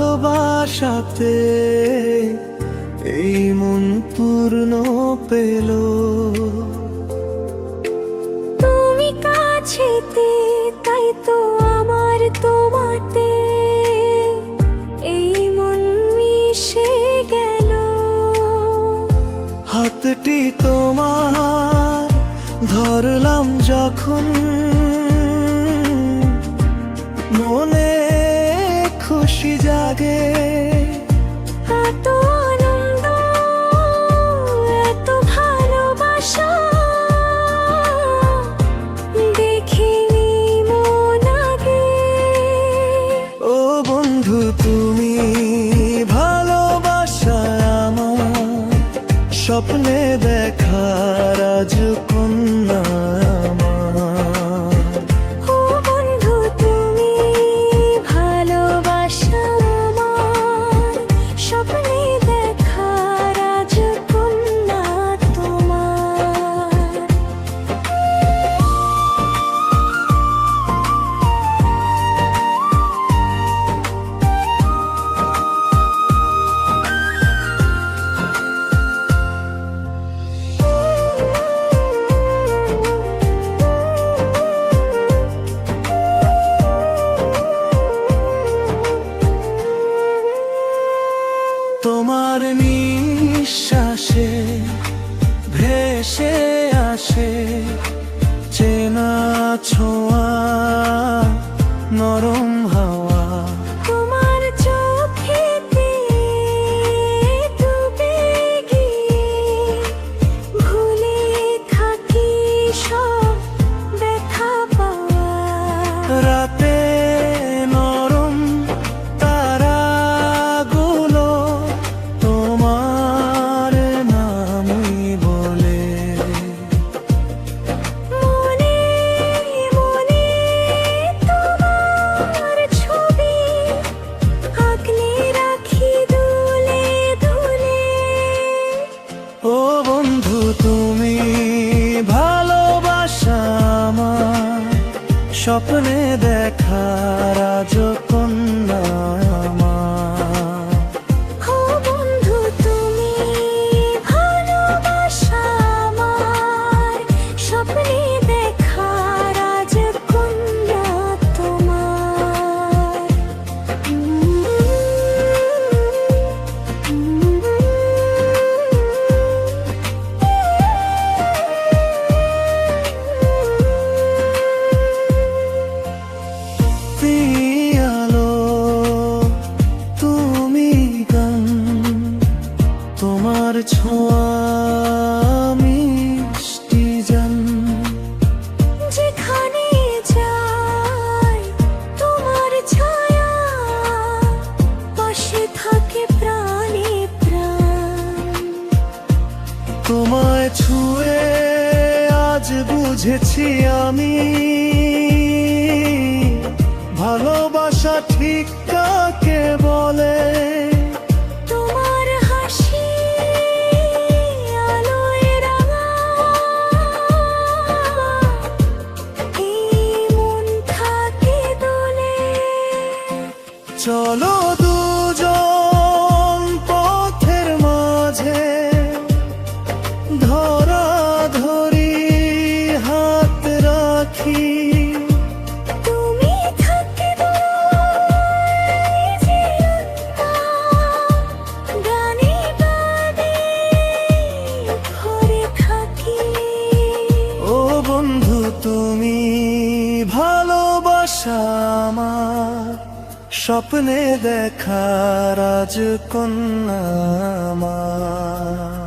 আশাতে এই মন পূর্ণ পেল। তুমি কাছেতে তাই তো আমার তোমাতে। এই মন মিশে গেল। হাতটি তোমার ধরলাম যখন মনে খুশি জাগে। এত আনন্দ এত ভালোবাসা দেখিনি মন আগে। ও বন্ধু তুমি ভালোবাসা আমার স্বপ্নে দেখা রাজকন্যা আমার তোমার নিঃশ্বাসে ভেসে আসে চেনা ছোঁয়া নরম তুমি ভালোবাসা আমার স্বপ্নে দেখা রাজকন্যা স্বপ্নে ছুঁয়ে আজ বুঝেছি আমি। ভালোবাসা ঠিক কাকে বলে? তুমি ভালোবাসা স্বপ্নে দেখা রাজকন্যা আমার।